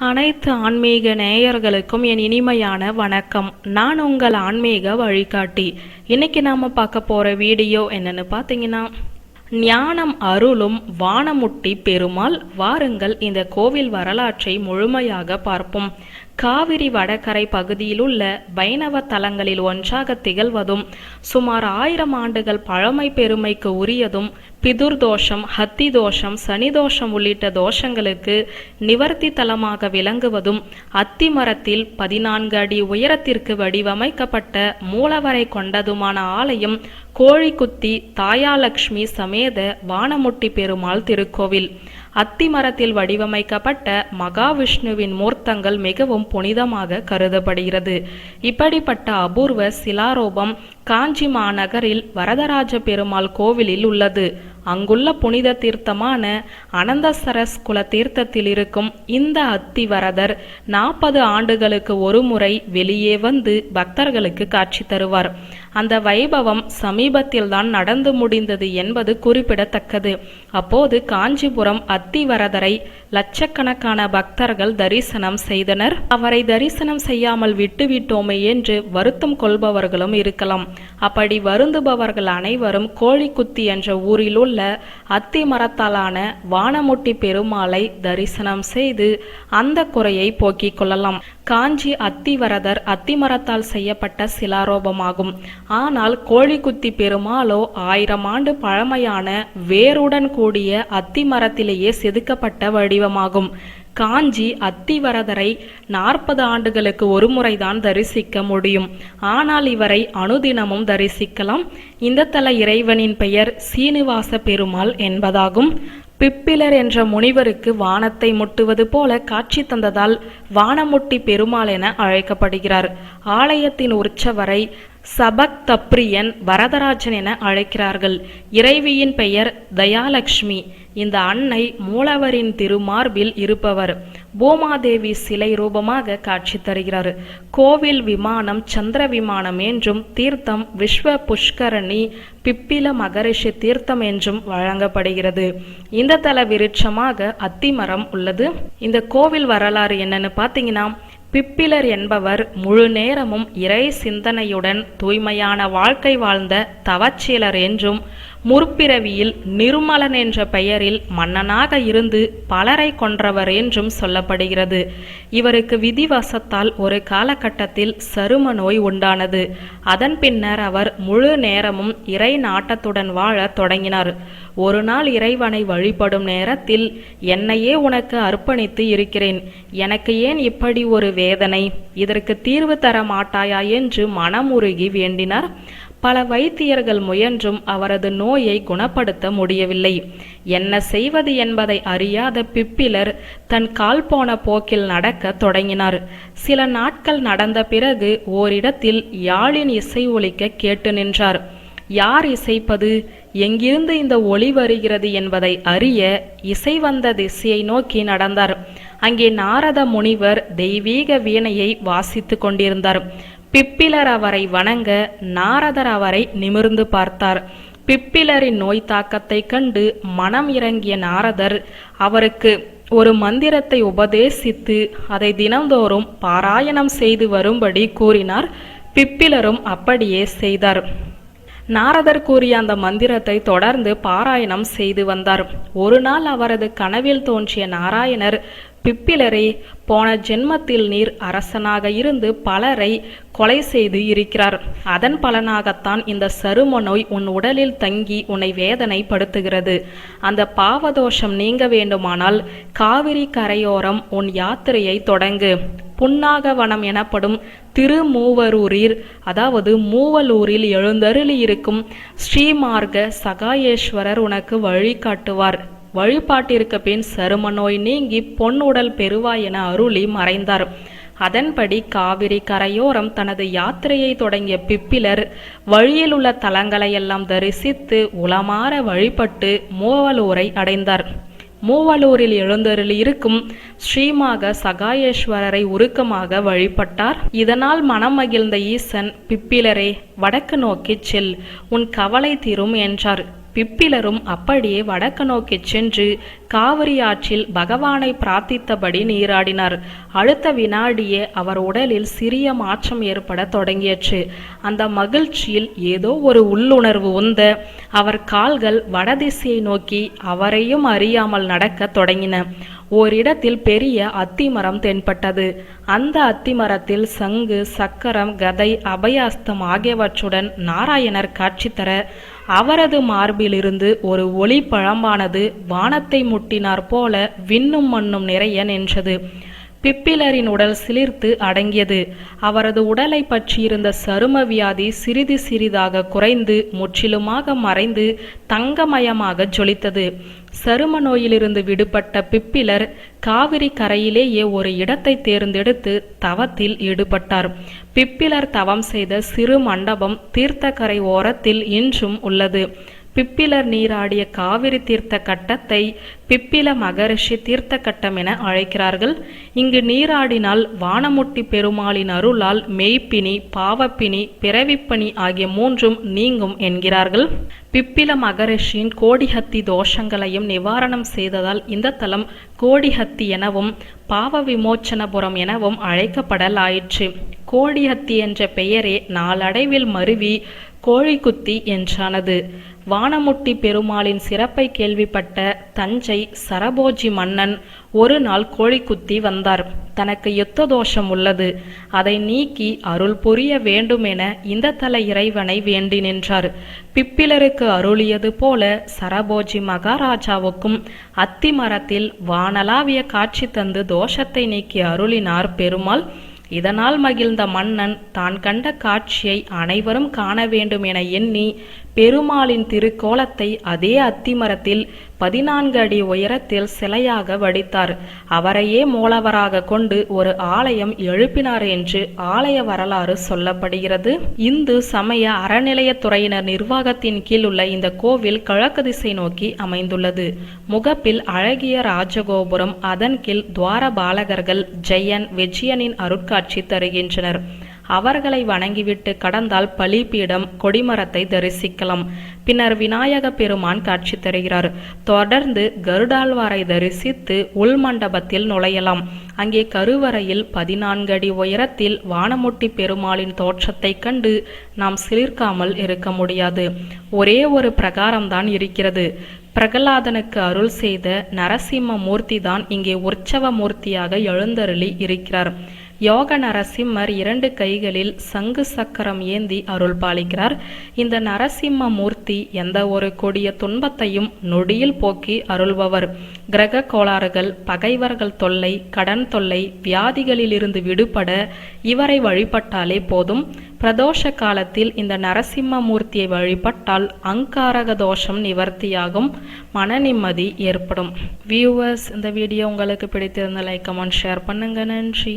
அனைத்து ஆன்மீக நேயர்களுக்கும் என் இனிமையான வணக்கம். நான் உங்கள் ஆன்மீக வழிகாட்டி. இன்னைக்கு நாம பார்க்க போற வீடியோ என்னன்னு பார்த்தீங்கன்னா ஞானம் அருளும் வானமுட்டி பெருமாள் வாருங்கள் இந்த கோவில் வரலாற்றை முழுமையாக பார்ப்போம். காவிரி வடகரை பகுதியில் உள்ள வைணவ தலங்களில் ஒன்றாக திகழ்வதும் சுமார் ஆயிரம் ஆண்டுகள் பழமை பெருமைக்கு உரியதும் பிதுர் தோஷம் ஹத்தி தோஷம் சனி தோஷம் உள்ளிட்ட தோஷங்களுக்கு நிவர்த்தி தலமாக விளங்குவதும் அத்தி மரத்தில் பதினான்கு அடி உயரத்திற்கு வடிவமைக்கப்பட்ட மூலவரை கொண்டதுமான ஆலயம் கோழிக்குத்தி தாயாலட்சுமி சமேத வானமுட்டி பெருமாள் திருக்கோவில். அத்தி மரத்தில் வடிவமைக்கப்பட்ட மகாவிஷ்ணுவின் மூர்த்தங்கள் மிகவும் புனிதமாக கருதப்படுகிறது. இப்படிப்பட்ட அபூர்வ சிலாரோபம் காஞ்சி மாநகரில் வரதராஜ பெருமாள் கோவிலில் உள்ளது. அங்குள்ள புனித தீர்த்தமான அனந்தசரஸ் குல தீர்த்தத்தில் இருக்கும் இந்த அத்திவரதர் நாற்பது ஆண்டுகளுக்கு ஒரு முறை வெளியே வந்து பக்தர்களுக்கு காட்சி தருவார். அந்த வைபவம் சமீபத்தில்தான் நடந்து முடிந்தது என்பது குறிப்பிடத்தக்கது. அப்போது காஞ்சிபுரம் அத்திவரதரை லட்சக்கணக்கான பக்தர்கள் தரிசனம் செய்தனர். அவரை தரிசனம் செய்யாமல் விட்டுவிட்டோமே என்று வருத்தம் கொள்பவர்களும் இருக்கலாம். அப்படி வருந்துபவர்கள் அனைவரும் கோழிக்குத்தி என்ற ஊரில் உள்ள அத்தி மரத்தாலான வானமுட்டி பெருமாளை தரிசனம் செய்து அந்த குறையை போக்கிக் கொள்ளலாம். காஞ்சி அத்திவரதர் அத்திமரத்தால் செய்யப்பட்ட சிலாரோபமாகும். ஆனால் கோழிக்குத்தி பெருமாளோ ஆயிரம் ஆண்டு பழமையான வேருடன் கூடிய அத்திமரத்திலேயே செதுக்கப்பட்ட வடிவமாகும். காஞ்சி அத்திவரதரை நாற்பது ஆண்டுகளுக்கு ஒரு முறைதான் தரிசிக்க முடியும். ஆனால் இவரை அனுதினமும் தரிசிக்கலாம். இந்த தல இறைவனின் பெயர் சீனிவாச பெருமாள் என்பதாகும். பிப்பிலர் என்ற முனிவருக்கு வானத்தை முட்டுவது போல காட்சி தந்ததால் வானமுட்டி பெருமாள் என அழைக்கப்படுகிறார். ஆலயத்தின் உற்சவரை சபக் தப்ரியன் வரதராஜன் என அழைக்கிறார்கள். இறைவியின் பெயர் தயாலட்சுமி இந்த அன்னை மூலவரின் திருமார்பில் இருப்பவர். பூமாதேவி சிலை ரூபமாக காட்சி தருகிறார். கோவில் விமானம் சந்திர விமானம் என்றும் தீர்த்தம் விஸ்வ புஷ்கரணி பிப்பில மகரிஷி தீர்த்தம் என்றும் வழங்கப்படுகிறது. இந்த தல விருட்சமாக அத்திமரம் உள்ளது. இந்த கோவில் வரலாறு என்னன்னு பார்த்தீங்கன்னா பிப்பிலர் என்பவர் முழு நேரமும் இறை சிந்தனையுடன் தூய்மையான வாழ்க்கை வாழ்ந்த தவச்சீலர் என்றும் முற்பிறவியில் நிருமலன் என்ற பெயரில் மன்னனாக இருந்து பலரை கொன்றவர் என்றும் சொல்லப்படுகிறது. இவருக்கு விதிவசத்தால் ஒரு காலகட்டத்தில் சரும நோய் உண்டானது. அதன் பின்னர் அவர் முழு நேரமும் இறை நாட்டத்துடன் வாழ தொடங்கினார். ஒரு நாள் இறைவனை வழிபடும் நேரத்தில் என்னையே உனக்கு அர்ப்பணித்து இருக்கிறேன். எனக்கு ஏன் இப்படி ஒரு வேதனை? இதற்கு தீர்வு தர மாட்டாயா என்று மனமுருகி வேண்டினார். பல வைத்தியர்கள் முயன்றும் அவரது நோயை குணப்படுத்த முடியவில்லை. என்ன செய்வது என்பதை அறியாத பிப்பிலர் தன் கால் போன போக்கில் நடக்க தொடங்கினார். சில நாட்கள் நடந்த பிறகு ஓரிடத்தில் யாழின் இசை ஒலிக்க கேட்டு நின்றார். யார் இசைப்பது? எங்கிருந்து இந்த ஒளி வருகிறது என்பதை அறிய இசை வந்த திசையை நோக்கி நடந்தார். அங்கே நாரத முனிவர் தெய்வீக வீணையை வாசித்து கொண்டிருந்தார். பிப்பிலர் அவரை வணங்க நாரதர் அவரை நிமிர்ந்து பார்த்தார். பிப்பிலரின் நோய் தாக்கத்தை கண்டு மனம் இறங்கிய நாரதர் அவருக்கு ஒரு மந்திரத்தை உபதேசித்து அதை தினந்தோறும் பாராயணம் செய்து வரும்படி கூறினார். பிப்பிலரும் அப்படியே செய்தார். நாரதர் கூறிய அந்த மந்திரத்தை தொடர்ந்து பாராயணம் செய்து வந்தார். ஒரு நாள் அவரது கனவில் தோன்றிய நாராயணர் பிப்பிலரே போன ஜென்மத்தில் நீர் அரசனாக இருந்து பலரை கொலை செய்து இருக்கிறார். அதன் பலனாகத்தான் இந்த சரும நோய் உன் உடலில் தங்கி உன்னை வேதனைப்படுத்துகிறது. அந்த பாவதோஷம் நீங்க வேண்டுமானால் காவிரி கரையோரம் உன் யாத்திரையை தொடங்கு. புன்னாகவனம் எனப்படும் திருமூவரூரில் அதாவது மூவலூரில் எழுந்தருளி இருக்கும் ஸ்ரீமார்க சகாயேஸ்வரர் உனக்கு வழிகாட்டுவார். வழிபாட்டிற்கு பின் சரும நோய் நீங்கி பொன்னுடல் பெறுவாய் என அருளி மறைந்தார். அதன்படி காவிரி கரையோரம் தனது யாத்திரையை தொடங்கிய பிப்பிலர் வழியில் உள்ள தலங்களையெல்லாம் தரிசித்து உளமாற வழிபட்டு மூவலூரை அடைந்தார். மூவலூரில் எழுந்தருளி இருக்கும் ஸ்ரீமாக சகாயேஸ்வரரை உருக்கமாக வழிபட்டார். இதனால் மனம் மகிழ்ந்த ஈசன் பிப்பிலரே வடக்கு நோக்கிச் செல் உன் கவலை தீரும் என்றார். பிப்பிலரும் அப்படியே வடக்கு நோக்கிச் சென்று காவிரி ஆற்றில் பகவானை பிரார்த்தித்தபடி நீராடினார். அடுத்த வினாடியே அவர் உடலில் சிறிய மாற்றம் ஏற்பட தொடங்கியச்சு அந்த மகிழ்ச்சியில் ஏதோ ஒரு உள்ளுணர்வு உந்த அவர் கால்கள் வடதிசையை நோக்கி அவரையும் அறியாமல் நடக்க தொடங்கின. ஓரிடத்தில் பெரிய அத்திமரம் தென்பட்டது. அந்த அத்திமரத்தில் சங்கு சக்கரம் கதை அபயாஸ்தம் ஆகியவற்றுடன் நாராயணர் காட்சி தர அவரது மார்பிலிருந்து ஒரு ஒளி பழம்பானது வானத்தை முட்டினார் போல விண்ணும் மண்ணும் நிறைய நின்றது. பிப்பிலரின் உடல் சிலிர்த்து அடங்கியது. அவரது உடலை பற்றியிருந்த சரும வியாதி சிறிது சிறிதாக குறைந்து முற்றிலுமாக மறைந்து தங்கமயமாக ஜொலித்தது. சரும நோயிலிருந்து விடுபட்ட பிப்பிலர் காவிரி கரையிலேயே ஒரு இடத்தை தேர்ந்தெடுத்து தவத்தில் ஈடுபட்டார். பிப்பிலர் தவம் செய்த சிறு மண்டபம் தீர்த்தக்கரை ஓரத்தில் இன்றும் உள்ளது. பிப்பிலர் நீராடிய காவிரி தீர்த்த கட்டத்தை பிப்பில மகரிஷி தீர்த்த கட்டம் என அழைக்கிறார்கள். இங்கு நீராடினால் வானமுட்டி பெருமாளின் அருளால் மெய்ப்பினி பாவப்பினி பிறவிப்பணி ஆகிய மூன்றும் நீங்கும் என்கிறார்கள். பிப்பில மகரிஷியின் கோடிஹத்தி தோஷங்களையும் நிவாரணம் செய்ததால் இந்த தலம் கோடிஹத்தி எனவும் பாவ விமோச்சனபுரம் எனவும் அழைக்கப்படலாயிற்று. கோடிஹத்தி என்ற பெயரே நாளடைவில் மருவி கோழிக்குத்தி என்றானது. வானமுட்டி பெருமாளின் சிறப்பை கேள்விப்பட்ட தஞ்சை சரபோஜி மன்னன் ஒரு நாள் கோழி குத்தி வந்தார். தனக்கு யுத்த தோஷம் உள்ளது. அதை நீக்கி அருள் புரிய வேண்டுமென இந்த தல இறைவனை வேண்டி நின்றார். பிப்பிலருக்கு அருளியது போல சரபோஜி மகாராஜாவுக்கும் அத்திமரத்தில் வானலாவிய காட்சி தந்து தோஷத்தை நீக்கி அருளினார் பெருமாள். இதனால் மகிழ்ந்த மன்னன் தான் கண்ட காட்சியை அனைவரும் காண வேண்டும் என எண்ணி பெருமாளின் திருக்கோலத்தை அதே அத்திமரத்தில் பதினான்கு அடி உயரத்தில் சிலையாக வடித்தார். அவரையே மூலவராக கொண்டு ஒரு ஆலயம் எழுப்பினார் என்று ஆலய வரலாறு சொல்லப்படுகிறது. இந்து சமய அறநிலையத்துறையினர் நிர்வாகத்தின் கீழ் உள்ள இந்த கோவில் கிழக்கு திசை நோக்கி அமைந்துள்ளது. முகப்பில் அழகிய ராஜகோபுரம் அதன் கீழ் துவார பாலகர்கள் ஜெயன் விஜயனின் அருட்காட்சி தருகின்றனர். அவர்களை வணங்கிவிட்டு கடந்தால் பலிபீடம் கொடிமரத்தை தரிசிக்கலாம். பின்னர் விநாயக பெருமான் காட்சி தருகிறார். தொடர்ந்து கருடாழ்வாரை தரிசித்து உள் மண்டபத்தில் நுழையலாம். அங்கே கருவறையில் பதினான்கு அடி உயரத்தில் வானமுட்டி பெருமாளின் தோற்றத்தை கண்டு நாம் சிலிர்க்காமல் இருக்க முடியாது. ஒரே ஒரு பிரகாரம்தான் இருக்கிறது. பிரகலாதனுக்கு அருள் செய்த நரசிம்ம மூர்த்தி தான் இங்கே உற்சவ மூர்த்தியாக எழுந்தருளி இருக்கிறார். யோக நரசிம்மர் இரண்டு கைகளில் சங்கு சக்கரம் ஏந்தி அருள் பாலிக்கிறார். இந்த நரசிம்ம மூர்த்தி எந்த ஒரு கொடிய துன்பத்தையும் நொடியில் போக்கி அருள்பவர். கிரக கோளாறுகள் பகைவர்கள் தொல்லை கடன் தொல்லை வியாதிகளிலிருந்து விடுபட இவரை வழிபட்டாலே போதும். பிரதோஷ காலத்தில் இந்த நரசிம்ம மூர்த்தியை வழிபட்டால் அங்காரக தோஷம் நிவர்த்தியாகும். மன நிம்மதி ஏற்படும். வியூவர்ஸ் இந்த வீடியோ உங்களுக்கு பிடித்திருந்த லைக் கமெண்ட் ஷேர் பண்ணுங்க. நன்றி.